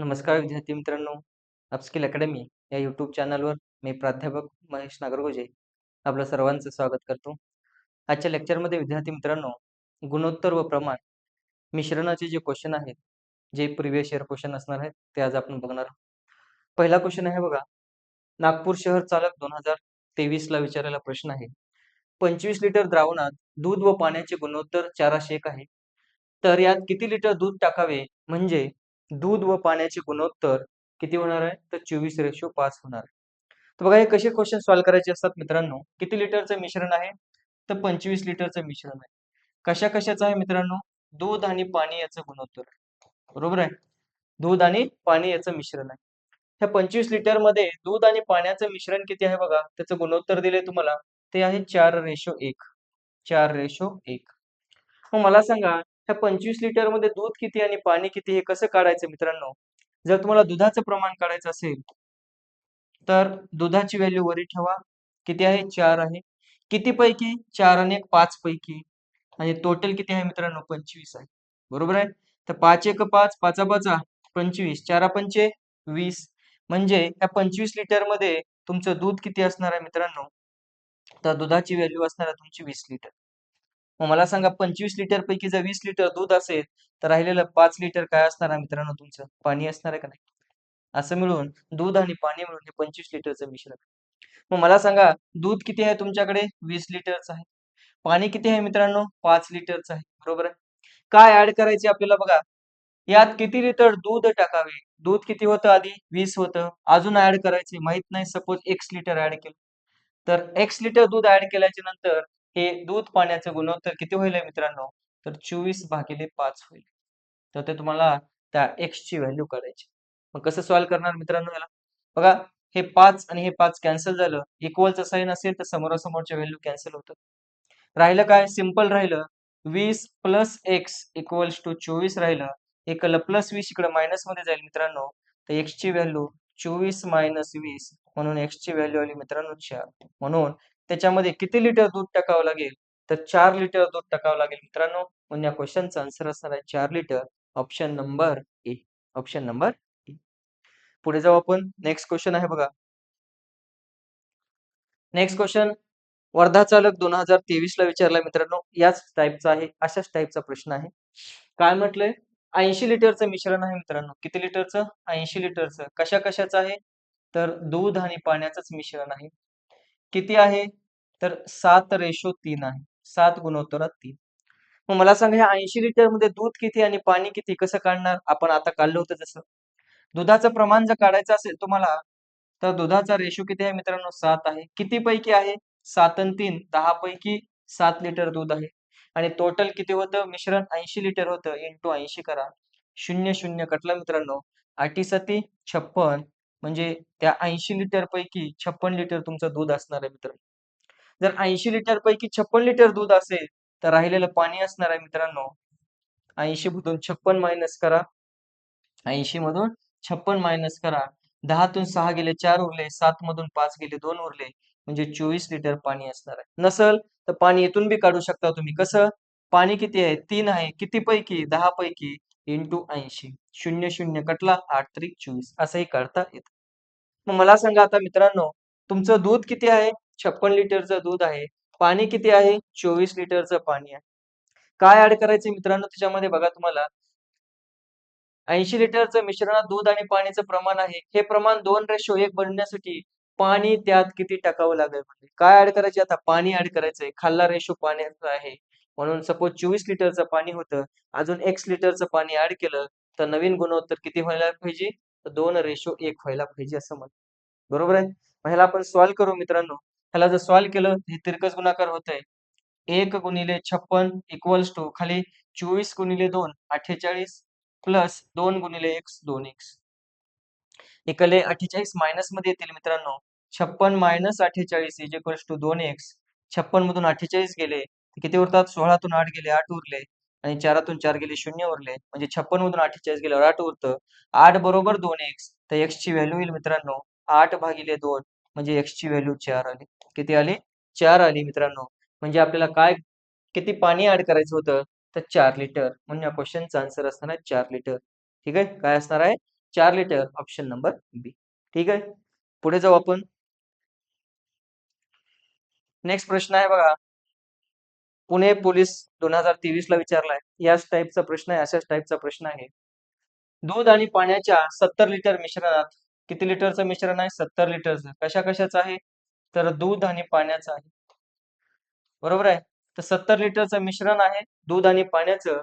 नमस्कार विद्यार्थी मित्रांनो. अपस्किल अकॅडमी या यूट्यूब चॅनलवर मी प्राध्यापक महेश नागरगोजे आपलं सर्वांचं स्वागत करतो. आजच्या लेक्चरमध्ये विद्यार्थी मित्रांनो गुणोत्तर व प्रमाण मिश्रणाचे जे क्वेश्चन आहेत जे प्रिव्हियस इयर क्वेश्चन असणार आहेत ते आज आपण बघणार आहोत. पहिला क्वेश्चन आहे बघा नागपूर शहर चालक दोन हजार तेवीस ला विचारलेला प्रश्न आहे. पंचवीस लिटर द्रावणात दूध व पाण्याचे गुणोत्तर चाराशे एक आहे. तर यात किती लिटर दूध टाकावे म्हणजे दूध व पाण्याचे गुणोत्तर किती होणार आहे? तर चोवीस रेशो पाच होणार. आहे तर बघा हे कसे क्वेश्चन सॉल्व्ह करायचे असतात मित्रांनो? किती लिटरचं मिश्रण आहे? तर पंचवीस लिटरचं मिश्रण आहे. कशा कशाचं आहे मित्रांनो? दूध आणि पाणी याचं गुणोत्तर. बरोबर आहे? दूध आणि पाणी याचं मिश्रण आहे. ह्या पंचवीस लिटरमध्ये दूध आणि पाण्याचं मिश्रण किती आहे बघा? त्याचं गुणोत्तर दिले तुम्हाला. ते आहे चार रेशो एक. चार रेशो एक. मग मला सांगा ह्या पंचवीस लिटरमध्ये दूध किती आणि पाणी किती हे कसं काढायचं मित्रांनो? जर तुम्हाला दुधाचं प्रमाण काढायचं असेल तर दुधाची व्हॅल्यू वरी ठेवा. किती आहे? चार आहे. किती पैकी? चार आणि एक पाच पैकी. आणि टोटल किती आहे मित्रांनो? पंचवीस आहे. बरोबर आहे? तर पाच एक पाच पाचा पाचा पंचवीस. चारा पंचे वीस. म्हणजे या पंचवीस लिटरमध्ये तुमचं दूध किती असणार आहे मित्रांनो? तर दुधाची व्हॅल्यू असणार आहे तुमची वीस लिटर मग मला सांगा पंचवीस लिटर पैकी जर वीस लिटर दूध असेल तर राहिलेलं पाच लिटर काय असणार आहे मित्रांनो तुमचं? पाणी असणार आहे का नाही? असं मिळून दूध आणि पाणी मिळून हे पंचवीस लिटरचं मिश्रण मग मला सांगा दूध किती आहे तुमच्याकडे? वीस लिटरचं आहे. पाणी किती आहे मित्रांनो? पाच लिटरचं आहे. बरोबर आहे? काय ऍड करायचे आपल्याला बघा? यात किती लिटर दूध टाकावे? दूध किती होतं आधी? वीस होतं. अजून ऍड करायचे माहीत नाही. सपोज एक्स लिटर ऍड केलं. तर एक्स लिटर दूध ऍड केल्याच्यानंतर हे दूध पाण्याचं गुणोत्तर किती होईल मित्रांनो? तर चोवीस भागिले पाच होईल. तर ते तुम्हाला त्या एक्स ची व्हॅल्यू करायची. मग कसं सॉल्व्ह करणार मित्रांनो याला? बघा हे पाच आणि हे पाच कॅन्सल झालं इक्वलचं साईन असेल तर समोरासमोरच्या व्हॅल्यू कॅन्सल होतं. राहिलं काय? सिंपल राहिलं. वीस प्लस एक्स इक्वल्स टू चोवीस राहिलं. एकला प्लस वीस इकडे मायनसमध्ये जाईल मित्रांनो. तर एक्स ची व्हॅल्यू चोवीस मायनस वीस म्हणून एक्स ची व्हॅल्यू आली मित्रांनो चार. म्हणून त्याच्यामध्ये किती लिटर दूध टाकावं लागेल? तर चार लिटर दूध टाकावं लागेल मित्रांनो. म्हणून या क्वेश्चनचा आन्सर असणार आहे चार litre. Option number A option number A पुढे जाऊ आपण. नेक्स्ट क्वेश्चन आहे बघा. नेक्स्ट क्वेश्चन वर्धा चालक दोन हजार तेवीस ला विचारला मित्रांनो. याच टाईपचा आहे. अशाच टाईपचा प्रश्न आहे. काय म्हटलंय? ऐंशी लिटरचं मिश्रण आहे मित्रांनो. किती लिटरचं? ऐंशी लिटरचं. कशा कशाचं आहे? तर दूध आणि पाण्याचंच मिश्रण आहे. किती आहे? तर सात रेशो तीन आहे. सात गुणोत्तरात तीन. मग मला सांगा ह्या ऐंशी लिटरमध्ये दूध किती आणि पाणी किती कसं काढणार? आपण आता काढलं होतं जसं. दुधाचं प्रमाण जर काढायचं असेल तुम्हाला तर दुधाचा रेशो किती आहे मित्रांनो? सात आहे. किती पैकी आहे? सात आणि तीन. दहा पैकी सात लिटर दूध आहे. आणि टोटल किती होतं? मिश्रण ऐंशी लिटर होतं. इंटू ऐंशी करा. शून्य शून्य कटला मित्रांनो. आठी सती छप्पन. म्हणजे त्या ऐंशी लिटर पैकी छप्पन लिटर तुमचं दूध असणार आहे मित्रांनो. जर ऐंशी लिटर पैकी छप्पन लिटर दूध असेल तर राहिलेलं पाणी असणार आहे मित्रांनो. ऐंशी मधून छप्पन मायनस करा. ऐंशी मधून छप्पन मायनस करा. दहातून सहा गेले चार उरले सात मधून पाच गेले दोन उरले म्हणजे चोवीस लिटर पाणी असणार आहे. नसल तर पाणी इथून बी काढू शकता तुम्ही. कसं? पाणी किती आहे? तीन आहे. किती पैकी? दहा पैकी. इंटू ऐंशी. शून्य शून्य कटला आठ त्रिक चोवीस. असंही काढता येत. मग मला सांगा आता मित्रांनो तुमचं दूध किती आहे? छप्पन लिटरचं दूध आहे. पाणी किती आहे? चोवीस लिटरचं पाणी आहे. काय ऍड करायचं मित्रांनो त्याच्यामध्ये बघा तुम्हाला. ऐंशी लिटरचं मिश्रणात दूध आणि पाण्याचं प्रमाण आहे. हे प्रमाण दोन रेशो एक बनण्यासाठी पाणी त्यात किती टाकावं लागेल म्हणजे काय ऍड करायचे आता पाणी ऍड करायचंय खाल्ला रेशो पाण्याचा आहे. म्हणून सपोज चोवीस लिटरचं पाणी होतं. अजून एक्स लिटरचं पाणी ऍड केलं तर नवीन गुणोत्तर किती व्हायला पाहिजे? तर दोन रेशो एक व्हायला पाहिजे असं म्हण. बरोबर आहे? ह्याला आपण सॉल्व्ह करू मित्रांनो. त्याला जर सॉल्व्ह केलं हे तिरकस गुणाकार होत आहे एक गुणिले छप्पन इक्वल्स टू खाली चोवीस गुणिले दोन अठ्ठेचाळीस प्लस दोन गुणिले एक्स दोन एक्स इकडे अठ्ठेचाळीस मायनसमध्ये येतील मित्रांनो. छप्पन मायनस अठ्ठेचाळीस इज इक्वल्स टू दोन एक्स छप्पन मधून अठ्ठेचाळीस गेले किती उरतात? सोळातून आठ गेले आठ उरले. आणि चारातून चार गेले शून्य उरले. म्हणजे छप्पन मधून अठ्ठेचाळीस गेले आठ उरतं. आठ बरोबर दोन एक्स तर एक्स ची व्हॅल्यू येईल मित्रांनो आठ भागिले दोन. म्हणजे एक्सची व्हॅल्यू चार आली. किती आली? चार आली मित्रांनो. म्हणजे आपल्याला काय किती पाणी ऍड करायचं होतं? तर चार लिटर म्हणून या क्वेश्चनचा आन्सर असणार आहे चार लिटर ठीक आहे? काय असणार आहे? चार लिटर ऑप्शन नंबर बी ठीक आहे? पुढे जाऊ आपण. नेक्स्ट प्रश्न आहे बघा. पुणे पोलीस दोन हजार तेवीस ला विचारलाय. याच टाईपचा प्रश्न आहे अशाच टाईपचा प्रश्न आहे. दूध आणि पाण्याच्या सत्तर लिटर मिश्रणात किती लिटरचं मिश्रण आहे? सत्तर लिटरचं. कशा कशाचं आहे? तर दूध आणि पाण्याचं आहे. बरोबर आहे? तर सत्तर लिटरचं मिश्रण आहे दूध आणि पाण्याचं.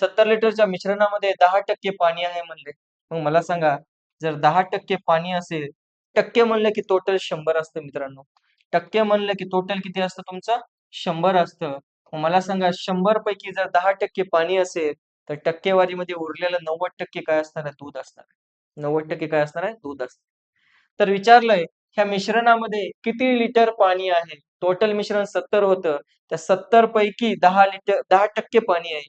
सत्तर लिटरच्या मिश्रणामध्ये दहा टक्के पाणी आहे म्हणले. मग मला सांगा जर दहा टक्के पाणी असेल टक्के म्हणलं की टोटल शंभर असतं मित्रांनो. टक्के म्हणलं की टोटल किती असतं तुमचं? शंभर असतं. मग मला सांगा शंभर पैकी जर दहा टक्के पाणी असेल तर टक्केवारीमध्ये उरलेलं नव्वद टक्के काय असणार आहे? दूध असणार आहे. नव्वद टक्के काय असणार आहे? दूध असणार. तर विचारलंय ह्या मिश्रणामध्ये किती लिटर पाणी आहे? टोटल मिश्रण सत्तर होतं. त्या सत्तर पैकी दहा लिटर दहा टक्के पाणी आहे.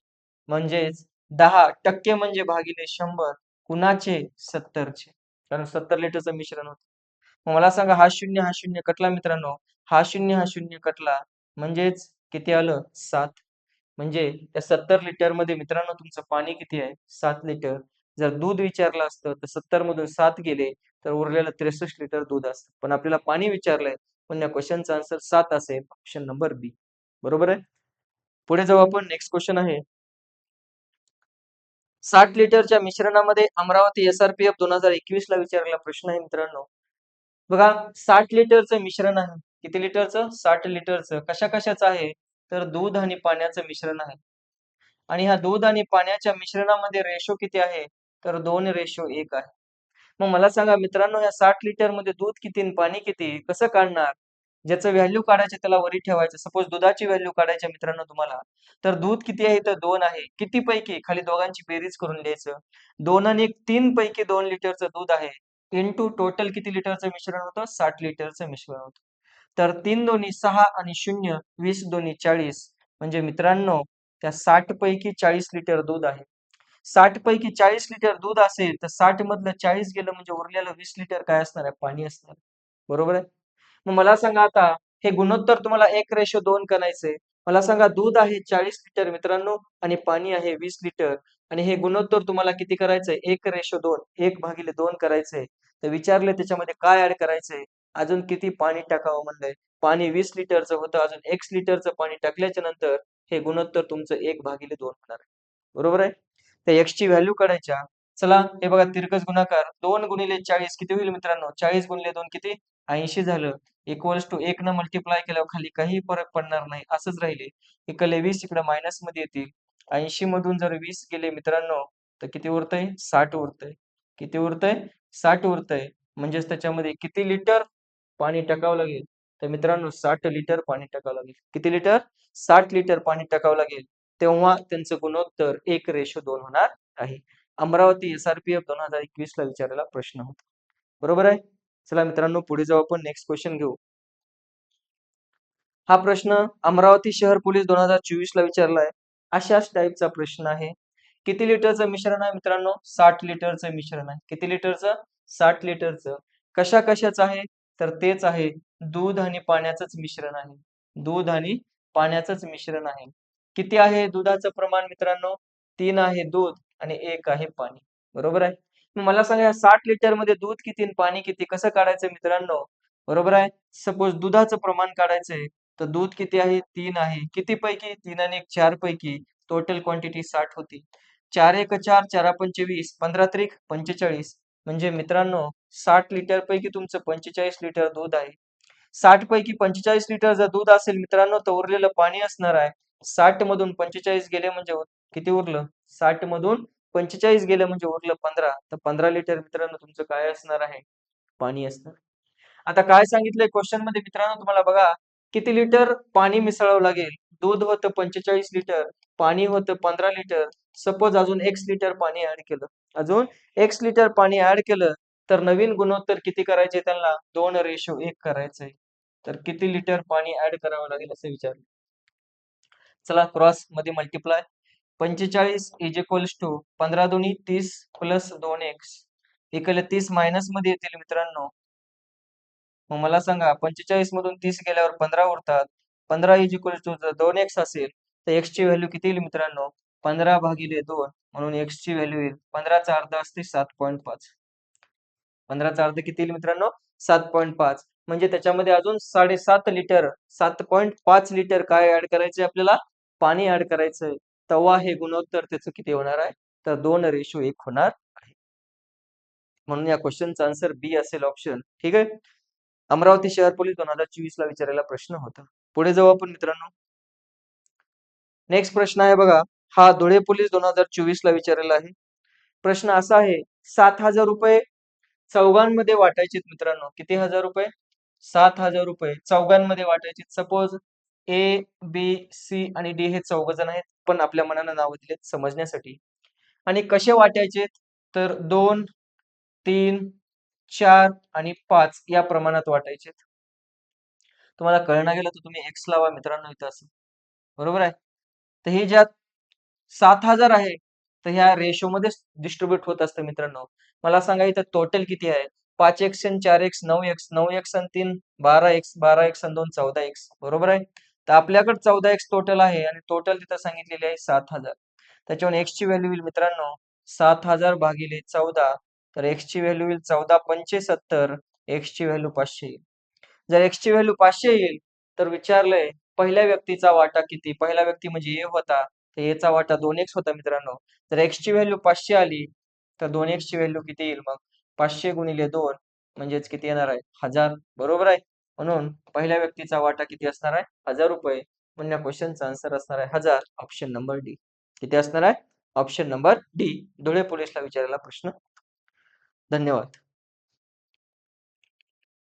म्हणजेच दहा टक्के म्हणजे भागिले शंभर कुणाचे सत्तरचे. कारण सत्तर लिटरचं मिश्रण होतं. मग मला सांगा हा शून्य हा शून्य कटला मित्रांनो? हा शून्य हा शून्य कटला म्हणजेच किती आलं? सात. म्हणजे त्या सत्तर लिटरमध्ये मित्रांनो तुमचं पाणी किती आहे? सात लिटर. जर दूध विचारलं असतं तर सत्तर मधून सात गेले तर उरलेलं त्रेसष्ट लिटर दूध असतं. पण आपल्याला पाणी विचारलंय पण या क्वेश्चनचा आन्सर सात असेल ऑप्शन नंबर बी. बरोबर आहे? पुढे जाऊ आपण नेक्स्ट क्वेश्चन आहे. साठ लिटरच्या मिश्रणामध्ये Amravati S R P F दोन हजार एकवीस ला विचारलेला प्रश्न आहे मित्रांनो. बघा साठ लिटरचं मिश्रण आहे. किती लिटरचं? साठ लिटरचं. कशा कशाचं आहे? तर दूध आणि पाण्याचं मिश्रण आहे. आणि ह्या दूध आणि पाण्याच्या मिश्रणामध्ये रेशो किती आहे? तर दोन रेशो एक आहे. मग मला सांगा मित्रांनो या साठ लिटरमध्ये दूध किती पाणी किती कसं काढणार? ज्याचं व्हॅल्यू काढायचं त्याला वरी ठेवायचं. सपोज दुधाची व्हॅल्यू काढायची मित्रांनो तुम्हाला तर दूध किती आहे? तर दोन आहे. किती पैकी खाली दोघांची बेरीज करून द्यायचं. दोन आणि एक तीन पैकी दोन लिटरचं दूध आहे. इंटू टोटल किती लिटरचं मिश्रण होतं? साठ लिटरचं मिश्रण होतं. तर तीन दोन्ही सहा आणि शून्य वीस दोन्ही चाळीस. म्हणजे मित्रांनो त्या साठ पैकी चाळीस लिटर दूध आहे. साठ पैकी चाळीस लिटर दूध असेल तर साठ मधलं चाळीस गेलं म्हणजे उरलेलं वीस लिटर काय असणार आहे? पाणी असणार बरोबर आहे? मग मला सांगा आता हे गुणोत्तर तुम्हाला एक रेशो दोन करायचंय. मला सांगा दूध आहे चाळीस लिटर मित्रांनो आणि पाणी आहे वीस लिटर. आणि हे गुणोत्तर तुम्हाला किती करायचंय? एक रेशो दोन एक भागिले दोन करायचंय. तर विचारले त्याच्यामध्ये काय ऍड करायचंय? अजून किती पाणी टाकावं म्हणलंय? पाणी वीस लिटरचं होतं अजून एक्स लिटरचं पाणी टाकल्याच्या नंतर हे गुणोत्तर तुमचं एक भागिले दोन होणार आहे. बरोबर आहे? त्या एक्स ची व्हॅल्यू काढायच्या. चला हे बघा तिरकस गुणाकार दोन गुणिले चाळीस किती होईल मित्रांनो? चाळीस गुणिले दोन किती? ऐंशी झालं. इक्वल्स टू एक न मल्टिप्लाय केल्यावर खाली काही फरक पडणार नाही असंच राहिले. इकडले वीस इकडे मायनसमध्ये येतील. ऐंशी मधून जर वीस गेले मित्रांनो तर किती उरतंय? साठ उरतंय. किती उरतंय? साठ उरतंय. म्हणजेच त्याच्यामध्ये किती लिटर पाणी टाकावं लागेल? तर मित्रांनो साठ लिटर पाणी टाकावं लागेल. किती लिटर साठ लिटर पाणी टाकावं लागेल. तेव्हा त्यांचं गुणोत्तर एक रेशो दोन होणार आहे. अमरावती एसआरपीएफ दोन हजार एकवीस ला विचारलेला प्रश्न होता. बरोबर आहे? चला मित्रांनो पुढे जाऊ आपण. नेक्स्ट क्वेश्चन घेऊ. हा प्रश्न अमरावती शहर पोलीस दोन हजार चोवीस ला विचारलाय अशाच टाईपचा प्रश्न आहे. किती लिटरचं मिश्रण आहे मित्रांनो? साठ लिटरचं मिश्रण आहे. किती लिटरचं? साठ लिटरचं. कशा कशाचं आहे? तर तेच आहे. दूध आणि पाण्याचंच मिश्रण आहे. दूध आणि पाण्याचंच मिश्रण आहे. किती आहे दुधाचं प्रमाण मित्रांनो? तीन आहे दूध आणि एक आहे पाणी. बरोबर आहे? मला सांगा साठ लिटरमध्ये दूध किती पाणी किती? कसं काढायचं मित्रांनो? बरोबर आहे? सपोज दुधाचं प्रमाण काढायचंय तर दूध किती आहे? तीन आहे. किती पैकी तीन आणि एक चार पैकी टोटल क्वांटिटी साठ होती. चार एक चार चार पंचवीस पंधरा त्रिक पंचेचाळीस. म्हणजे मित्रांनो साठ लिटर पैकी तुमचं पंचेचाळीस लिटर दूध आहे. साठ पैकी पंचेचाळीस लिटर जर दूध असेल मित्रांनो तर उरलेलं पाणी असणार आहे. साठ मधून पंचेचाळीस गेले म्हणजे किती उरलं? साठ मधून पंचेचाळीस गेलं म्हणजे उरलं पंधरा. तर पंधरा लिटर मित्रांनो तुमचं काय असणार आहे? पाणी असणार. आता काय सांगितलंय क्वेश्चनमध्ये मित्रांनो तुम्हाला बघा किती लिटर पाणी मिसळावं लागेल? दूध होतं पंचेचाळीस लिटर पाणी होतं पंधरा लिटर सपोज अजून एक्स लिटर पाणी ऍड केलं. अजून एक्स लिटर पाणी ऍड केलं तर नवीन गुणोत्तर किती करायचे त्यांना? दोन रेशो एक करायचंय. तर किती लिटर पाणी ऍड करावं लागेल असं विचारलं. चला क्रॉसमध्ये मल्टिप्लाय पंचेचाळीस इज इक्वल्स टू पंधरा दोन्ही तीस प्लस दोन एक्स इकडे तीस मायनसमध्ये येतील मित्रांनो. मग मला सांगा पंचेचाळीस मधून तीस गेल्यावर पंधरा उरतात. पंधरा इज इक्वल्स टू जर दोन एक्स असेल तर एक्स ची व्हॅल्यू किती येईल मित्रांनो? पंधरा भागिले दोन म्हणून एक्स ची व्हॅल्यू येईल. पंधराचा अर्ध असते सात पॉईंट पाच. पंधराचा अर्ध किती येईल मित्रांनो? सात पॉईंट पाच. म्हणजे त्याच्यामध्ये अजून साडेसात लिटर सात पॉईंट पाच लिटर काय ऍड करायचे आपल्याला? पाणी ऍड करायचंय तवा हे गुणोत्तर त्याचं किती होणार आहे? तर दोन रेशो एक होणार आहे. म्हणून या क्वेश्चनचा आन्सर बी असेल ऑप्शन ठीक आहे? अमरावती शहर पोलीस दोन हजार चोवीस ला विचारायला प्रश्न होता. पुढे जाऊ आपण मित्रांनो. नेक्स्ट प्रश्न आहे बघा. हा धुळे पोलीस दोन हजार चोवीस ला विचारलेला आहे. प्रश्न असा आहे सात हजार रुपये चौघांमध्ये वाटायचे मित्रांनो. किती हजार रुपये? सात हजार रुपये चौघांमध्ये वाटायचे सपोज ए बी सी आणि डी हे चौघ जण आहेत पण आपल्या मनानं नावं दिलेत समजण्यासाठी. आणि कसे वाटायचे? तर दोन तीन चार आणि पाच या प्रमाणात वाटायचे. तुम्हाला कळणं गेलं तर तुम्ही एक्स लावा मित्रांनो इथं असं. बरोबर आहे? तर हे ज्या सात हजार आहे तर ह्या रेशो मध्ये डिस्ट्रीब्युट होत असतं मित्रांनो. मला सांगा इथं टोटल किती आहे? पाच एक्स आणि चार एक्स नऊ एक्स नऊ एक्स आणि तीन बारा एक्स बारा एक्स आणि दोन चौदा एक्स बरोबर आहे? तर आपल्याकडे चौदा एक्स टोटल आहे आणि टोटल तिथं सांगितलेली आहे सात हजार. त्याच्यावर एक्स ची व्हॅल्यू येईल मित्रांनो सात हजार भागिले चौदा तर एक्स ची व्हॅल्यू येईल चौदा पंचे सत्तर एक्स ची व्हॅल्यू पाचशे येईल. जर एक्स ची व्हॅल्यू पाचशे येईल तर विचारलंय पहिल्या व्यक्तीचा वाटा किती? पहिला व्यक्ती म्हणजे ए होता तर एचा वाटा दोन एक्स होता मित्रांनो. जर एक्स ची व्हॅल्यू पाचशे आली तर दोन एक्स ची व्हॅल्यू किती येईल मग? पाचशे गुणिले दोन म्हणजेच किती येणार आहे? हजार. बरोबर आहे? म्हणून पहिल्या व्यक्तीचा वाटा किती असणार आहे? हजार रुपये. म्हणून या क्वेश्चनचा आन्सर असणार आहे हजार. ऑप्शन नंबर डी किती असणार आहे? ऑप्शन नंबर डी धुळे पोलीसला विचारायला प्रश्न. धन्यवाद.